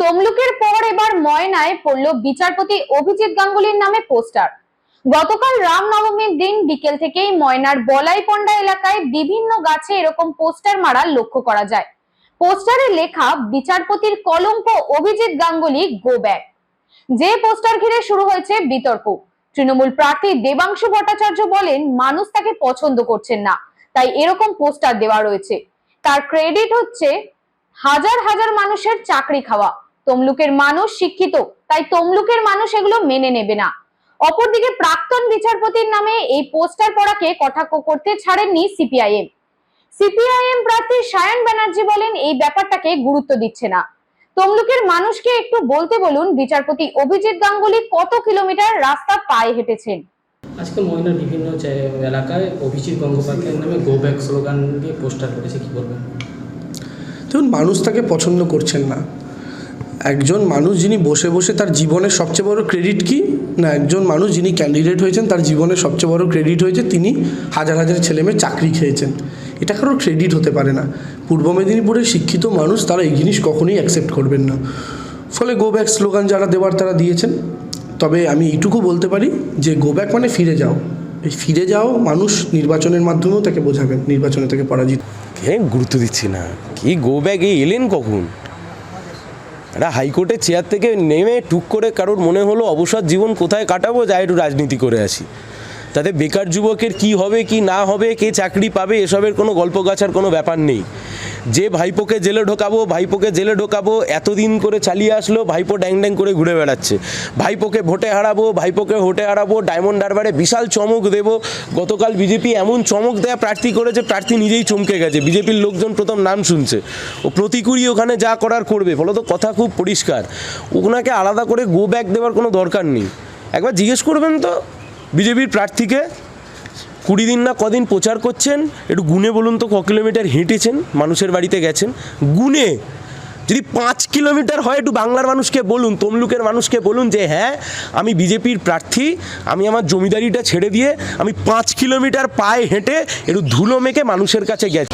তমলুকের পর এবার ময়নায় পড়ল বিচারপতি অভিজিৎ গাঙ্গুলির নামে পোস্টার। গতকাল রামনবমীর দিন বিকেল থেকেই ময়নার বলাইপন্ডা এলাকায় বিভিন্ন গাছে এরকম পোস্টার মারা লক্ষ্য করা যায়। পোস্টারে লেখা, বিচারপতির কলঙ্ক অভিজিৎ গাঙ্গুলি গো ব্যাক যে পোস্টার ঘিরে শুরু হয়েছে বিতর্ক। তৃণমূল প্রার্থী দেবাংশু ভট্টাচার্য বলেন, মানুষ তাকে পছন্দ করছেন না, তাই এরকম পোস্টার দেওয়া রয়েছে। তার ক্রেডিট হচ্ছে হাজার হাজার মানুষের চাকরি খাওয়া। তমলুকের মানুষ শিক্ষিত, তাই তমলুকের মানুষ এগুলো মেনে নেবে না। অপরদিকে প্রাক্তন বিচারপতির নামে এই পোস্টার পড়াকে কটাক্ষ করতে ছাড়েননি সিপিআইএম। সিপিআইএম প্রার্থী সায়ন ব্যানার্জি বলেন এই ব্যাপারটাকে গুরুত্ব দিচ্ছে না। তমলুকের মানুষকে একটু বলতে বলুন, বিচারপতি অভিজিৎ গাঙ্গুলি কত কিলোমিটার রাস্তা পায়ে হেঁটেছেন? আজকে ময়নার বিভিন্ন এলাকায় অভিজিৎ গঙ্গোপাধ্যায়ের নামে গো ব্যাক স্লোগান দিয়ে পোস্টার করেছে, কি বলবেন? দেখুন মানুষ তাকে পছন্দ করছেন না। একজন মানুষ যিনি বসে বসে তার জীবনের সবচেয়ে বড় ক্রেডিট কি? না, একজন মানুষ যিনি ক্যান্ডিডেট হয়েছেন, তার জীবনের সবচেয়ে বড় ক্রেডিট হয়েছে তিনি হাজার হাজার ছেলেমেয়ে চাকরি খেয়েছেন। এটা কারোর ক্রেডিট হতে পারে না। পূর্ব মেদিনীপুরের শিক্ষিত মানুষ, তারা এই জিনিস কখনোই অ্যাকসেপ্ট করবেন না। ফলে গো ব্যাক স্লোগান যারা দেওয়ার তারা দিয়েছেন। তবে আমি এইটুকু বলতে পারি যে গো ব্যাক মানে ফিরে যাও। ফিরে যাও, মানুষ নির্বাচনের মাধ্যমেও তাকে বোঝাবেন নির্বাচনে তাকে পরাজিত। হ্যাঁ গুরুত্ব দিচ্ছি না? কি গো ব্যাগ এলেন কখন? একটা হাইকোর্টের চেয়ার থেকে নেমে টুক করে কারোর মনে হলো অবসর জীবন কোথায় কাটাবো যা একটু রাজনীতি করে আসি। তাতে বেকার যুবকের কি হবে, কি না হবে, কে চাকরি পাবে, এসবের কোনো গল্প গাছার কোনো ব্যাপার নেই। যে ভাইপোকে জেলে ঢোকাবো, ভাইপোকে জেলে ঢোকাবো, এতদিন করে চালিয়ে আসলো, ভাইপো ড্যাং ড্যাং করে ঘুরে বেড়াচ্ছে। ভাইপোকে ভোটে হারাবো, ভাইপোকে ভোটে হারাবো, ডায়মন্ড হারবারে বিশাল চমক দেব। গতকাল বিজেপি এমন চমক দেয়া প্রার্থী করেছে, প্রার্থী নিজেই চমকে গেছে। বিজেপির লোকজন প্রথম নাম শুনছে। ও প্রতিকুরই ওখানে যা করার করবে, ফলত কথা খুব পরিষ্কার। ওনাকে আলাদা করে গো ব্যাক দেওয়ার কোনো দরকার নেই। একবার জিজ্ঞেস করবেন তো বিজেপির প্রার্থীকে। কুড়ি দিন না কদিন প্রচার করছেন, একটু গুনে বলুন তো ক কিলোমিটার হেঁটেছেন, মানুষের বাড়িতে গেছেন। গুনে, যদি পাঁচ কিলোমিটার হয় একটু বাংলার মানুষকে বলুন, তমলুকের মানুষকে বলুন যে হ্যাঁ আমি বিজেপির প্রার্থী, আমি আমার জমিদারিটা ছেড়ে দিয়ে, আমি পাঁচ কিলোমিটার পায়ে হেঁটে একটু ধুলো মেখে মানুষের কাছে গেছি।